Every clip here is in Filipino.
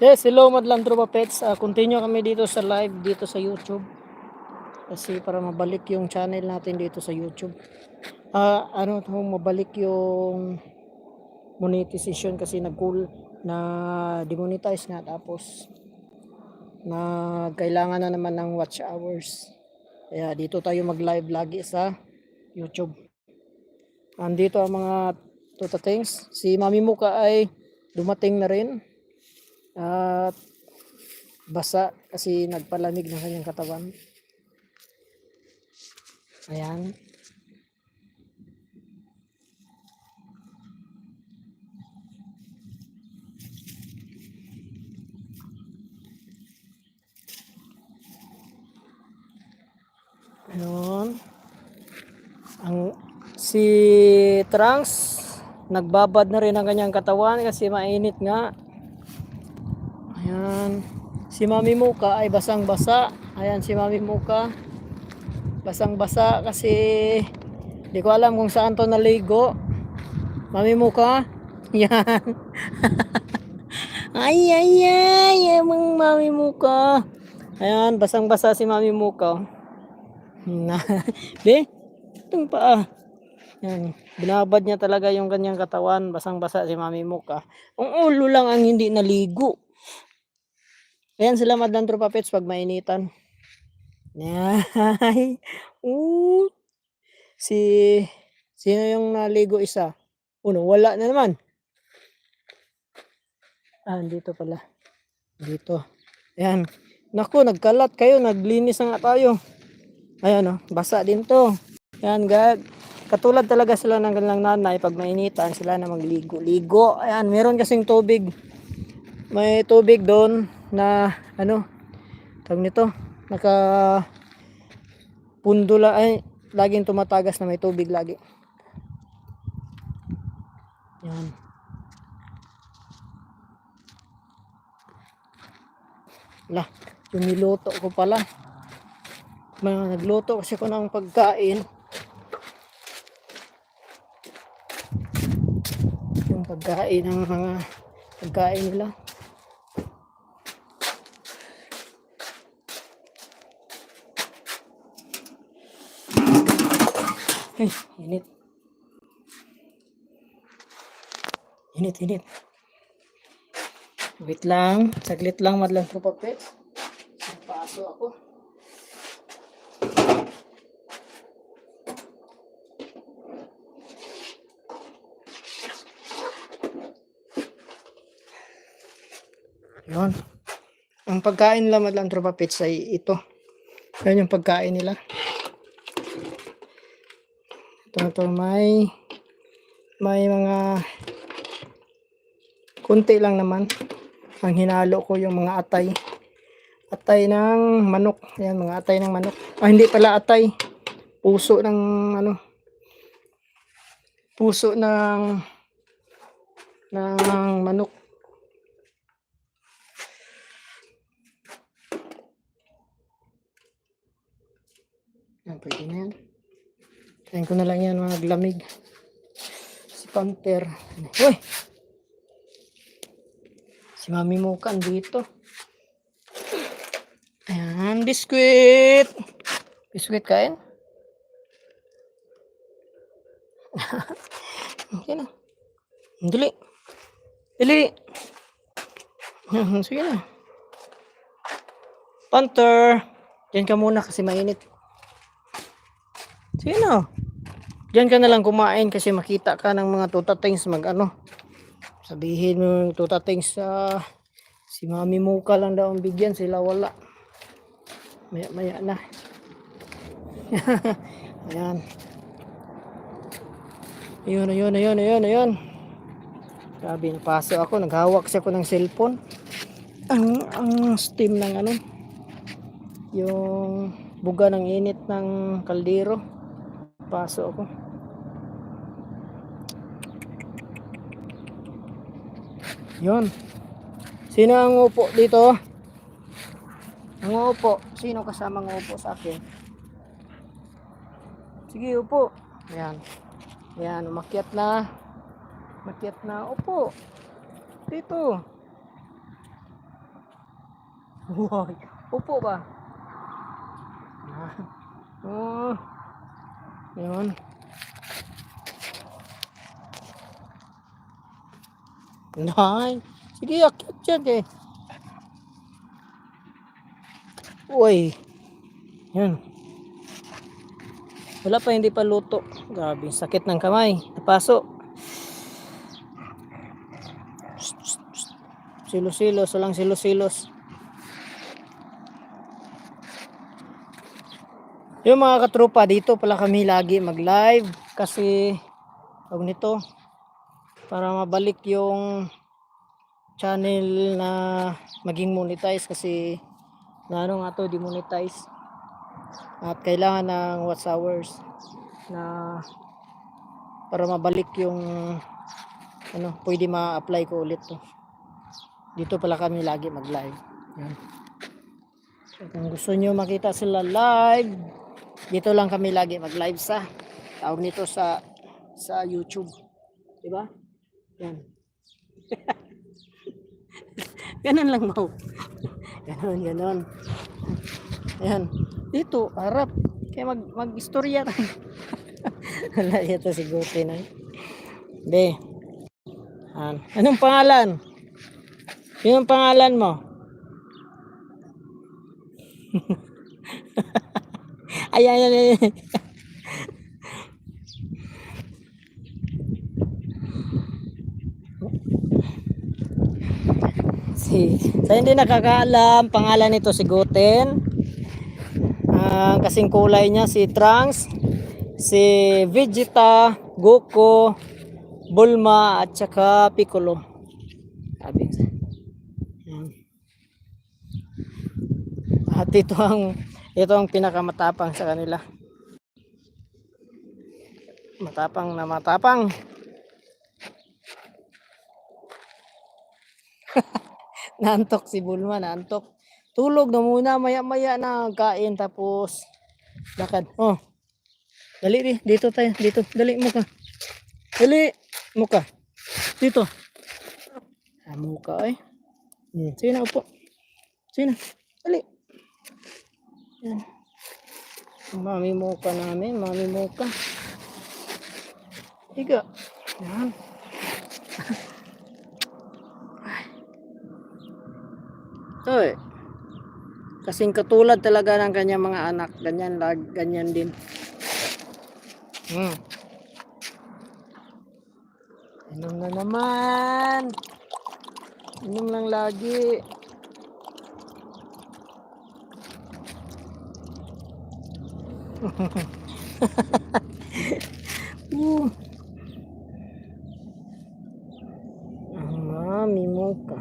Yes, hello Madlang Tropa Pets. Ah, continue kami dito sa live dito sa YouTube. Kasi para mabalik yung channel natin dito sa YouTube. Ah, ano to, mabalik yung monetization kasi nag-cool na demonetize nga tapos na kailangan na naman ng watch hours. Kaya dito tayo mag-live lagi sa YouTube. Andito ang mga Tota Things. Si Mami Muka ay dumating na rin. At basa kasi nagpalamig ng kanyang katawan. Ayan. Ayun. Ang si Trunks nagbabad na rin ang kanyang katawan kasi mainit nga. Ayan. Si Mami Muka ay basang-basa. Ayan si Mami Muka. Basang-basa kasi di ko alam kung saan to naligo. Mami Muka. Yan. ay, ay, ay. Emang Mami Muka. Ayan, basang-basa si Mami Muka. Na, Be, itong paa. Yan, binabad niya talaga yung kanyang katawan, basang-basa si Mami Muka. Ang ulo lang ang hindi naligo. Ayan sila madlang tropa pets pag mainitan. Ay, uh, si, sino yung naligo isa? Uno, wala na naman. Ah, dito pala. Dito. Ayan. Naku, nagkalat kayo, naglinis na nga tayo. Ayan oh, basa din to. Ayan, gag. Katulad talaga sila ng kanilang nanay pag mainitan sila na magligo-ligo. Ayan, meron kasing tubig. May tubig doon na ano, tawag nito, naka pundula ay laging tumatagas na may tubig lagi. Yan. Lah, yung niluto ko pala. Mga nagluto kasi ko ng pagkain. Yung pagkain ng mga pagkain nila. Ay, init. Init, init. Wait lang. Saglit lang, madlang ko pa, pets. Paso ako. Yun. Ang pagkain nila madlang tropa pets ay ito. Yan yung pagkain nila. Ito to may may mga kunti lang naman. Ang hinalo ko yung mga atay. Atay ng manok. Yan, mga atay ng manok. Ah, hindi pala atay. Puso ng ano. Puso ng ng manok. Yan, pwede na yan. Tayin ko na lang yan mga glamig. Si Panther. Uy! Si Mami Muka dito. Ayan, biskuit. Biskuit kain. okay na. Dali. Dali. Sige na. Panther. Diyan ka muna kasi mainit. Sige. Diyan ka na lang kumain kasi makita ka ng mga tutatings mag ano. Sabihin mo yung tutatings sa si Mami Muka lang daw ang bigyan sila wala. Maya maya na. Ayan. Ayun, ayun, ayun, ayun, ayun. Grabe, napaso ako. Naghawak siya ko ng cellphone. Ang, ang steam ng ano. Yung buga ng init ng kaldero. Paso ako. Yun. Sino ang upo dito? Ang upo. Sino kasama ang upo sa akin? Sige, upo. Ayan. Ayan, umakyat na. Umakyat na. Upo. Dito. Wow. Upo ba? Oh. Yun. Nay. Sige, akit dyan eh. Uy. Yan. Wala pa, hindi pa luto. Grabe, sakit ng kamay. Napaso. Silos-silos, walang silos-silos. Yung mga katropa, dito pala kami lagi mag-live kasi tawag nito para mabalik yung channel na maging monetize kasi na ano nga to, demonetize at kailangan ng watch hours na para mabalik yung ano, pwede ma-apply ko ulit to. Dito pala kami lagi mag-live. Yan. Kung gusto nyo makita sila live, dito lang kami lagi mag-live sa tawag nito sa sa YouTube. 'Di ba? Yan. ganun lang mo. ganon, ganon. Ayan. Dito, harap. Kaya mag, mag-istorya tayo. Wala, ito si Guti na. Be. An. Anong pangalan? Yung pangalan mo? Ayan, ayan, ayan. si sa hindi nakakaalam pangalan nito si Goten ang kasing kulay niya si Trunks si Vegeta Goku Bulma at saka Piccolo. Sabi at ito ang ito ang pinakamatapang sa kanila matapang na matapang Naantok si Bulma, naantok. Tulog na muna, maya-maya na kain tapos lakad. Oh. Dali di, dito tayo, dito. Dali mo ka. Dali mo ka. Dito. Ah, mo ka ay. Hmm. Sige na. Dali. Mami mo ka namin, mami mo ka. Higa. Yan. Eh. Kasing katulad talaga ng kanyang mga anak. Ganyan, lag, ganyan din. Hmm. Inom na naman. Inom lang lagi. uh. Mami mo ka.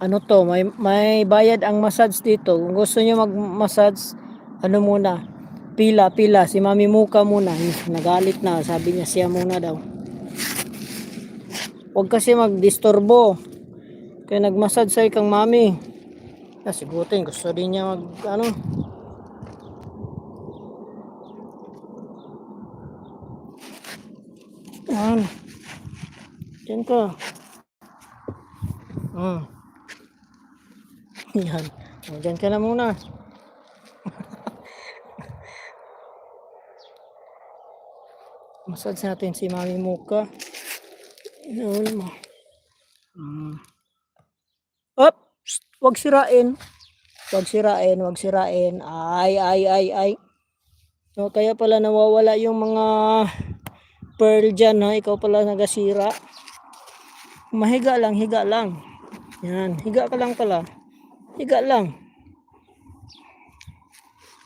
ano to, may, may bayad ang massage dito. Kung gusto niyo mag-massage, ano muna, pila, pila. Si Mami Muka muna. Nagalit na, sabi niya siya muna daw. Huwag kasi magdisturbo. Kaya nag-massage sa'yo kang Mami. Kasi gutin, gusto din niya mag, ano, Yan. Diyan ka. Hmm. Yan. Diyan ka na muna. Massage natin si Mami Muka. Yun mo. Hmm. Huwag sirain. Huwag sirain, huwag sirain. Ay, ay, ay, ay. No, kaya pala nawawala yung mga pearl dyan ha. Ikaw pala nagasira. Mahiga lang, higa lang. Yan, higa ka lang pala. Higa lang.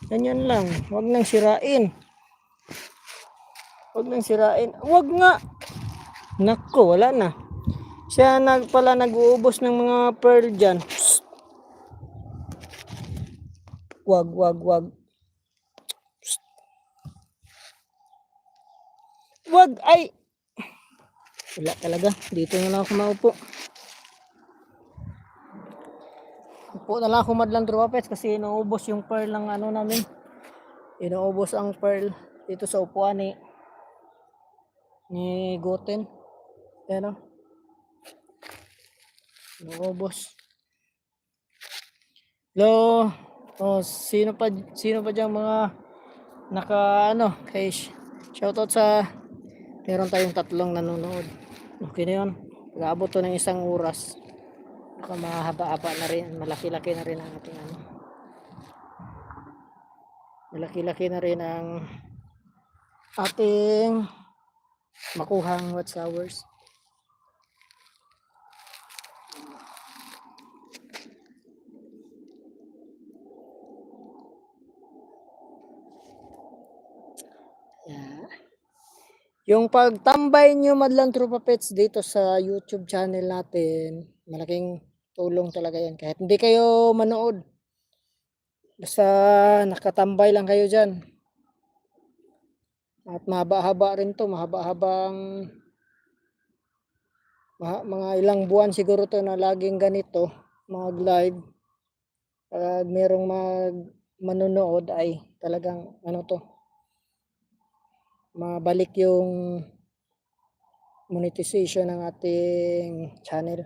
Ganyan lang. Huwag nang sirain. Huwag nang sirain. Huwag nga. Nako, wala na. Siya nag, pala nag-uubos ng mga pearl dyan. Psst. Wag, wag, wag. Psst. Wag, ay. Wala talaga. Dito na lang ako maupo. Upo na lang ako madlang dropets kasi inuubos yung pearl ng ano namin. Inuubos ang pearl dito sa upuan ni ni Goten. Ayan o. Naubos. Hello. Oh, sino pa sino pa diyan mga naka ano, kay shoutout sa meron tayong tatlong nanonood. Okay na 'yun. Pag-abot to ng isang oras. Baka mahaba-haba na rin, malaki-laki na rin ang ating ano. Malaki-laki na rin ang ating makuhang watch hours. Yung pagtambay nyo madlang Trupa Pets dito sa YouTube channel natin, malaking tulong talaga yan. Kahit hindi kayo manood, basta nakatambay lang kayo dyan. At mahaba-haba rin to, mahaba-habang ma- mga ilang buwan siguro to na laging ganito, mag live. Pag merong mag manonood ay talagang ano to, mabalik yung monetization ng ating channel.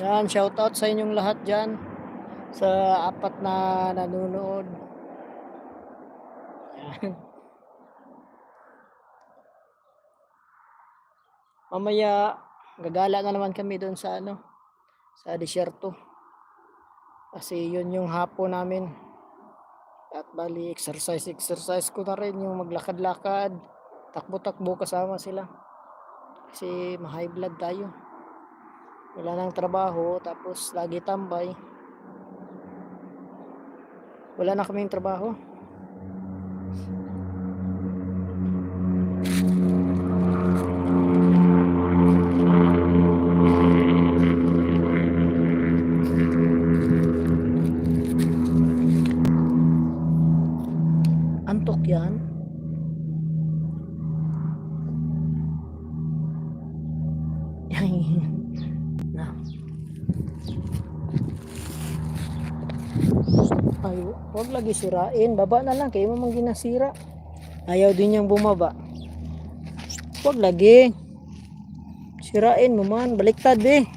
Yan, shoutout sa inyong lahat dyan sa apat na nanonood. Mamaya, gagala na naman kami doon sa ano, sa desierto. Kasi yun yung hapon namin. At bali, exercise, exercise ko na rin yung maglakad-lakad. Takbo-takbo kasama sila. Kasi ma-high blood tayo. Wala nang trabaho, tapos lagi tambay. Wala na kaming trabaho. Lagi sirain. Baba na lang. Kayo mo mang ginasira. Ayaw din niyang bumaba. Huwag lagi. Sirain mo man. Baliktad eh.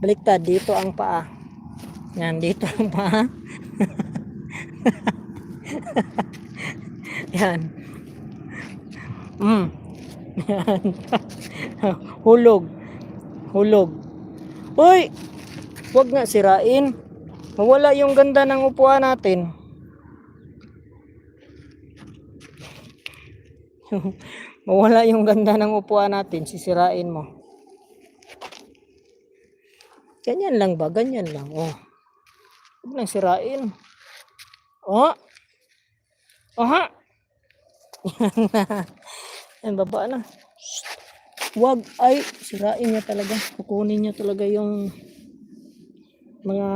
Baliktad. Dito ang paa. Yan. Dito ang paa. Yan. Mm. Yan. Hulog. Hulog. Uy! Huwag nga sirain. Mawala yung ganda ng upuan natin. Mawala yung ganda ng upuan natin. Sisirain mo. Ganyan lang ba? Ganyan lang. Oh. Huwag nang sirain. Oh. Aha. Yan na. Yan, baba na. Wag ay sirain niya talaga. Kukunin niya talaga yung mga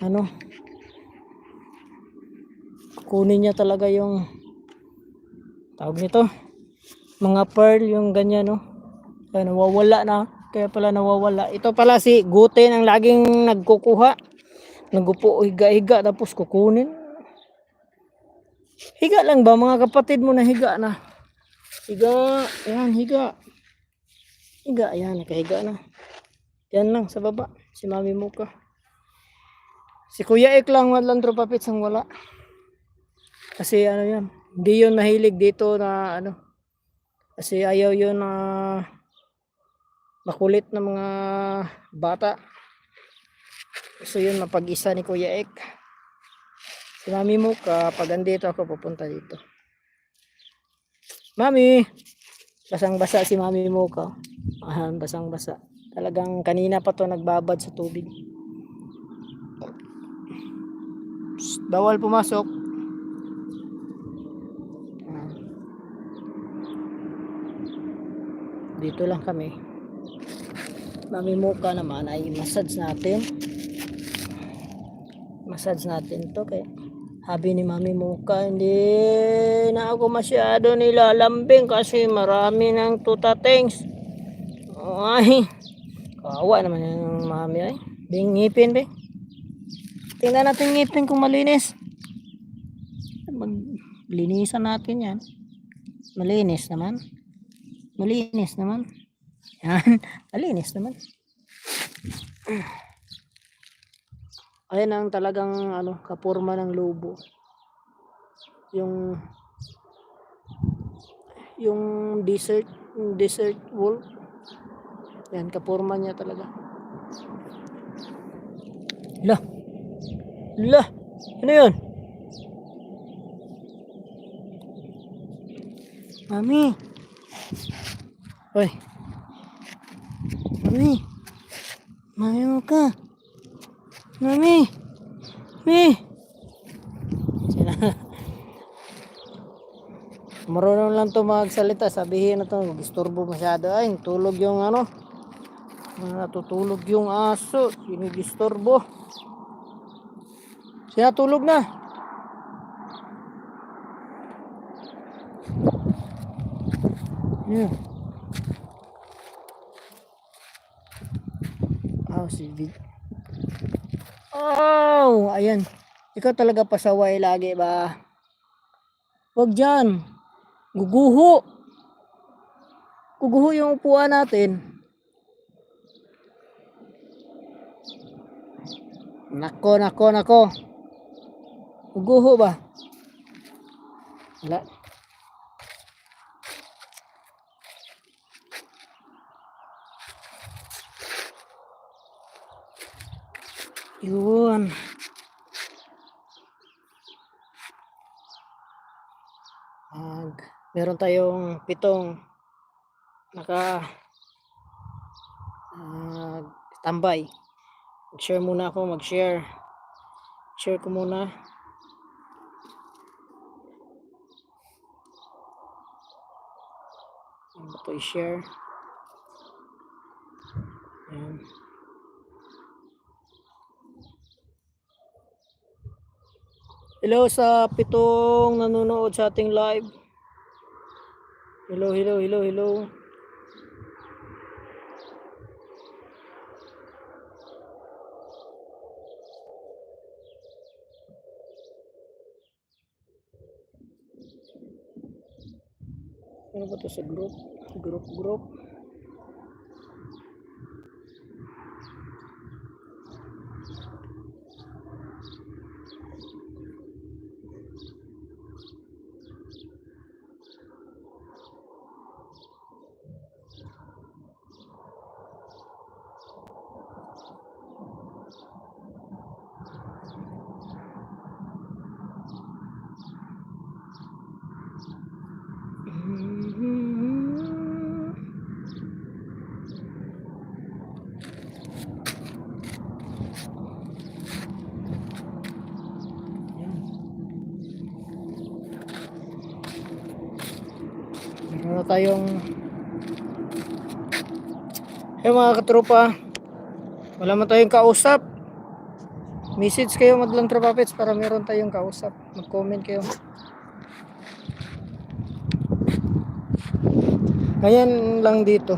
ano? Kukunin niya talaga yung tawag nito? Mga pearl yung ganyan no? Kaya nawawala na. Kaya pala nawawala. Ito pala si Guten ang laging nagkukuha. Nagupo higa-higa tapos kukunin. Higa lang ba? Mga kapatid mo na higa na. Higa. Yan higa. Higa yan nakahiga na. Yan lang sa baba. Si mami mo ka Si Kuya Ek lang lang tropa pits ang wala. Kasi ano yan, hindi yun mahilig dito na ano. Kasi ayaw yun na makulit na mga bata. Gusto yun mapag-isa ni Kuya Ek. Si Mami mo kapag andito ako pupunta dito. Mami! Basang-basa si Mami mo ka. Ah, basang-basa. Talagang kanina pa to nagbabad sa tubig. Psst, bawal pumasok. Ah. Dito lang kami. Mami Muka naman ay massage natin. Massage natin to kay habi ni Mami Muka hindi na ako masyado nilalambing kasi marami ng tutatings. Ay, kawa naman yung mami ay. Bingipin be. Tingnan natin ngipin kung malinis. Maglinisan natin yan. Malinis naman. Malinis naman. Yan. Malinis naman. Ayan ang talagang ano, kapurma ng lobo. Yung yung desert, yung desert wolf. Yan, kapurma niya talaga. Lah. Lah. Ano yun? Mami. Hoy. Mami. Mami mo ka. Mami. Mami. Marunong lang to magsalita. Sabihin na to. Disturbo masyado. Ay, tulog yung ano. Natutulog yung aso. Sinidisturbo. Siya tulog na. Yeah. Oh, si Vid. Oh, ayan. Ikaw talaga pasaway lagi ba? Huwag dyan. Guguho. Guguho yung upuan natin. Nako, nako, nako. Guguho ba? Wala. Yun. Mag, meron tayong pitong naka uh, tambay. Mag-share muna ako, mag-share. Share ko muna. Ito i-share? Ayan. Hello sa pitong nanonood sa ating live. Hello, hello, hello, hello. Ano ba to sa group? Group, group. Meron na tayong Hey mga katropa. Wala man tayong kausap. Message kayo madlang tropa pets para meron tayong kausap. Mag-comment kayo. Ngayon lang dito.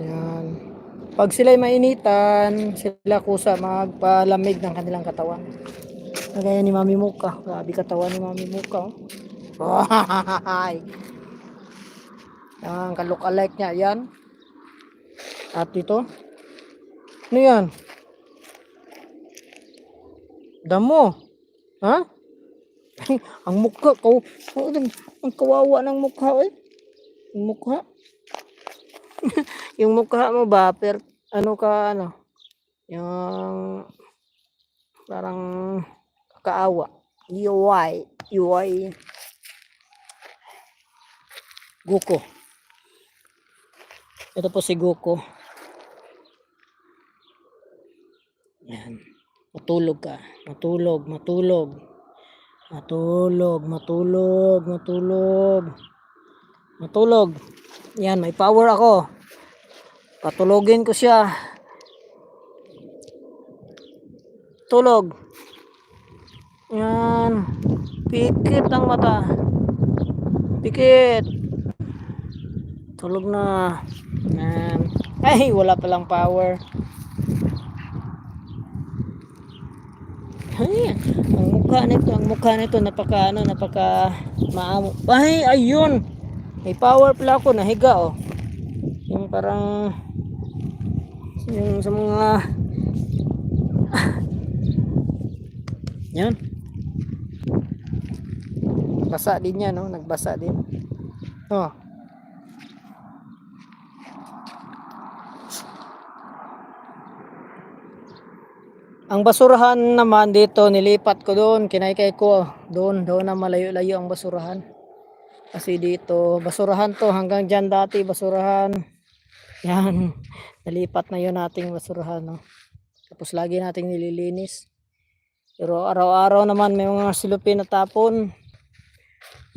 Yan Pag sila'y mainitan Sila kusa magpalamig ng kanilang katawan. Kagaya ni Mami Muka. Grabe katawan ni Mami Muka oh. Ay. Yan, kalookalike niya. Yan. At ito. Ano yan? Damo. Ha? ang mukha ko. Oh, ang kawawa ng mukha eh. Yung mukha. yung mukha mo ba? Per, ano ka ano? Yung parang kaawa. UI. UI. Guko. Ito po si Goku. Yan. Matulog ka. Matulog, matulog. Matulog, matulog, matulog. Matulog. Yan, may power ako. Patulogin ko siya. Tulog. Yan. Pikit ang mata. Pikit. Tulog na. Yan. Ay, wala palang power. Ay, ang mukha nito, ang mukha nito napaka ano, napaka maamo. Ay, ayun. May power pala ako nahiga oh. Yung parang yung sa mga yan. Basa din yan, no? Nagbasa din. Oh. Ang basurahan naman dito, nilipat ko doon, kinaykay ko doon, doon na malayo-layo ang basurahan. Kasi dito, basurahan to hanggang dyan dati, basurahan. Yan, nalipat na yun nating basurahan. No? Tapos lagi nating nililinis. Pero araw-araw naman may mga silupin na tapon.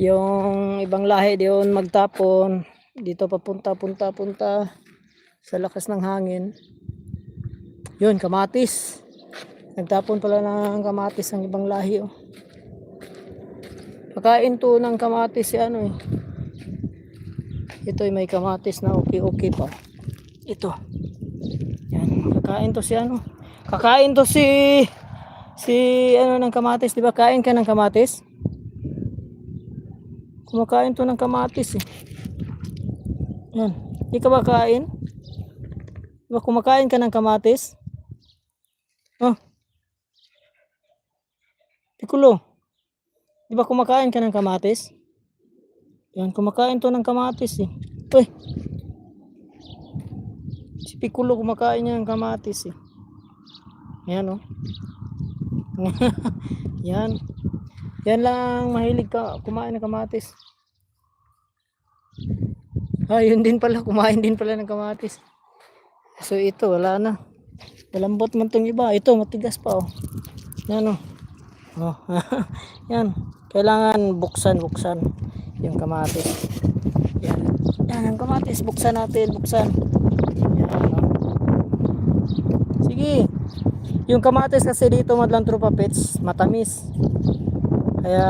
Yung ibang lahi doon magtapon. Dito papunta, punta, punta. Sa lakas ng hangin. Yun, kamatis. Nagtapon pala ng kamatis ang ibang lahi. Oh. Pakain to ng kamatis si ano eh. Ito ay may kamatis na okay-okay pa. Ito. Yan, kakain to si ano. Kakain to si si ano ng kamatis, 'di ba? Kain ka ng kamatis? Kumakain to ng kamatis eh. Yan. Di ka ba kain? Di ba kumakain ka ng kamatis? Oh. Tikulo. Di ba kumakain ka ng kamatis? Yan, kumakain to ng kamatis eh. Uy. Si Piccolo kumakain niya ng kamatis eh. Yan oh. Yan. Yan lang mahilig ka kumain ng kamatis. Ah, yun din pala. Kumain din pala ng kamatis. So ito, wala na. Malambot man tong iba. Ito, matigas pa oh. Yan oh. Oh. Yan. Kailangan buksan, buksan yung kamatis. Yan. Yan ang kamatis. Buksan natin, buksan. Yan. Sige. Yung kamatis kasi dito madlang tropa pets, matamis. Kaya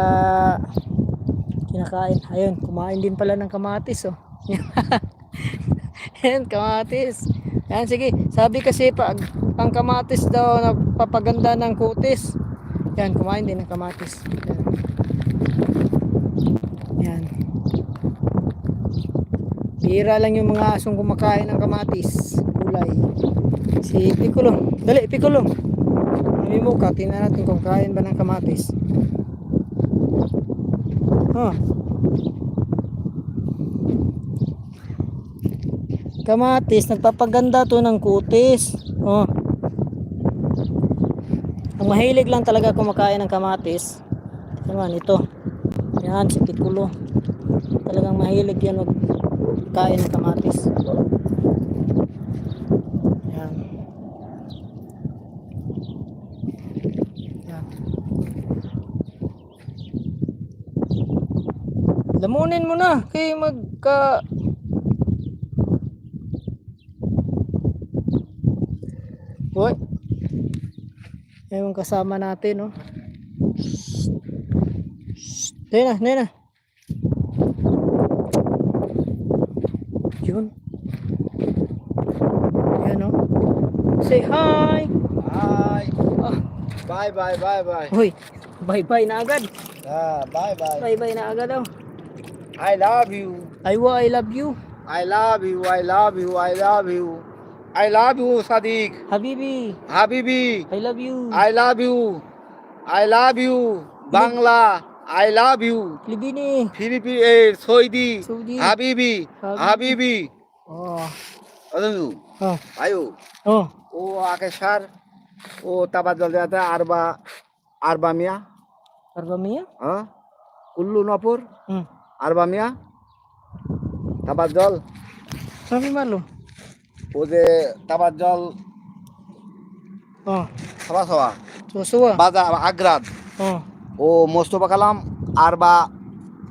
kinakain. Ayun, kumain din pala ng kamatis oh. Yan, kamatis. Yan, sige. Sabi kasi pag ang kamatis daw na papaganda ng kutis. Yan, kumain din ng kamatis. Yan. Yan. Lang yung mga asong kumakain ng kamatis. Kulay. Si Piccolo. Dali, Piccolo. May muka. Tingnan natin kung kain ba ng kamatis. Oh. Kamatis, nagpapaganda to ng kutis. Oh. Ang mahilig lang talaga kumakain ng kamatis. Naman ito. Yan, si Piccolo. Talagang mahilig yan magkain ng kamatis. Yan. Yan. Lamunin mo na kay magka Yung kasama natin, no? Nena, nena. Yun. Yan, no? Say hi. Bye. Ah, Bye bye bye bye. hoy. Bye-bye na agad. Ah, bye bye. Bye-bye na agad, oh. I love you. Aywa, I love you. I love you. I love you. I love you. I love you Sadiq হাবিবি হাবিবি I love you I love you I love you Bangla I love you ফিলিপিনি ফিলিপি এ Saudi হাবিবি হাবিবি ও আদু আয়ু ও ও আকেশার ও তাবাদল জাতা আরবা আরবা মিয়া। আরবা মিয়া? হ্যাঁ? কুল্লু নপুর। আরবা মিয়া। তাবাদল সবই মালুম ও যে তামার জল সবা সবা বাজার আগ্রাদ। ও মোস্তফা কালাম আর বা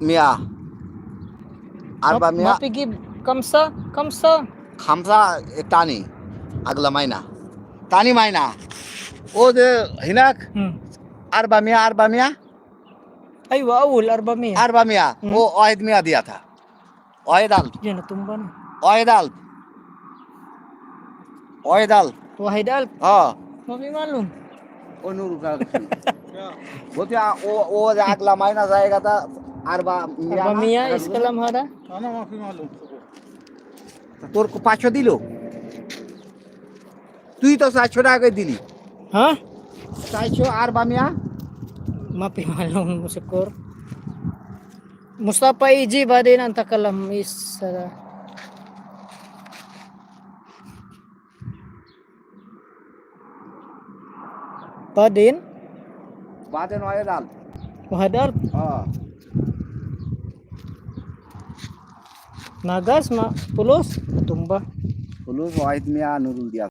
মিয়া। আর বা মিয়া পিকি কমসা? কমসা? খামসা টানি আগলা মাইনা। টানি মাইনা। ও যে হিনাক আর বা মিয়া আর বা মিয়া। ايوه اول 400 400 هو واحد 100 دياتها واحد الف جينا تنبنا واحد الف Wahidal. Wahidal? हाँ मम्मी मालूम वो नूर का वो तो वो वो आग लमाई ना जाएगा था अरबा मिया मिया इसका लम्हारा ना माफ़ी मालूम তোর পাঁচশো দিল তুই তো চারশো টাকা দিলি হ্যাঁ চারশো আর বামিয়া মাপি মালুম মুসকর মুস্তাফা ইজি বাদিন আন্তাকালাম ইস সারা Todin. بعدين وهي dal, وهي الألف Nagas ma pulus tumbah. Pulus wahid mia nurul dia.